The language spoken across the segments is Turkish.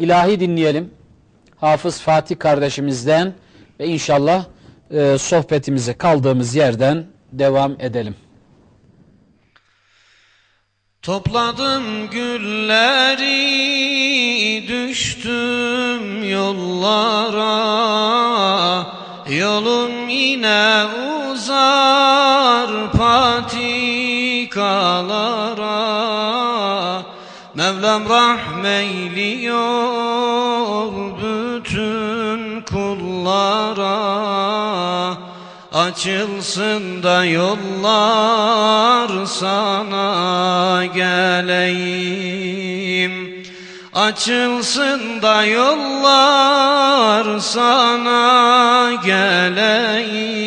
ilahi dinleyelim. Hafız Fatih kardeşimizden ve inşallah e, sohbetimize kaldığımız yerden devam edelim. Topladım gülleri düştüm yollara Yolum yine uzar patikalara Mevlam rahmeyliyor bütün kullara. Açılsın da yollar sana geleyim. Açılsın da yollar sana geleyim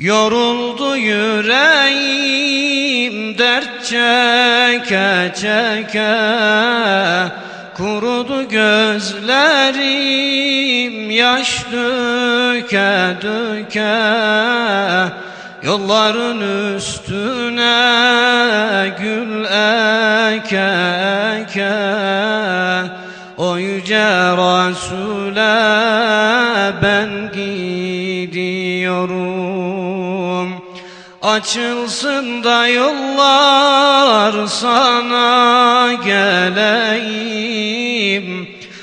Yoruldu yüreğim dert çeke çeke. Kurudu gözlerim yaş döke döke. Yolların üstüne gül eke eke. O yüce Resul'e ben gidiyorum. Açılsın da yollar sana geleyim.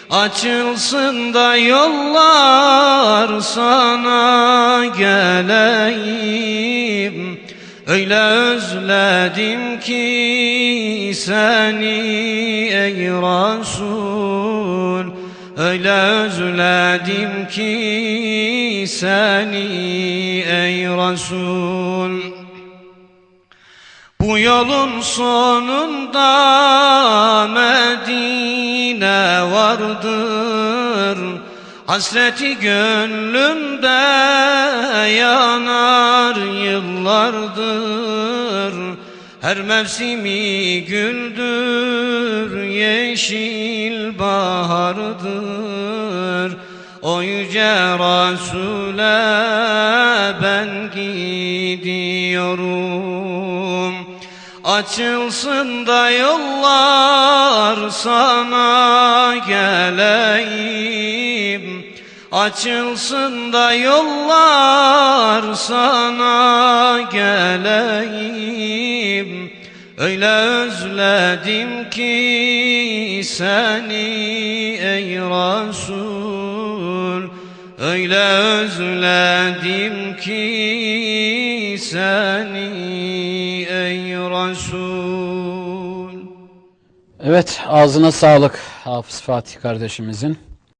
Açılsın da yollar sana geleyim. Öyle özledim ki seni ey Resul Öyle özledim ki seni ey Resul. Bu yolun sonunda Medine vardır. Hasreti gönlümde yanar yıllardır Her mevsimi güldür yeşil bahardır. O yüce Resul'e ben gidiyorum. Açılsın da yollar sana geleyim. Açılsın da yollar sana Öyle özledim ki seni ey Resul Öyle özledim ki seni ey Resul Evet ağzına sağlık Hafız Fatih kardeşimizin.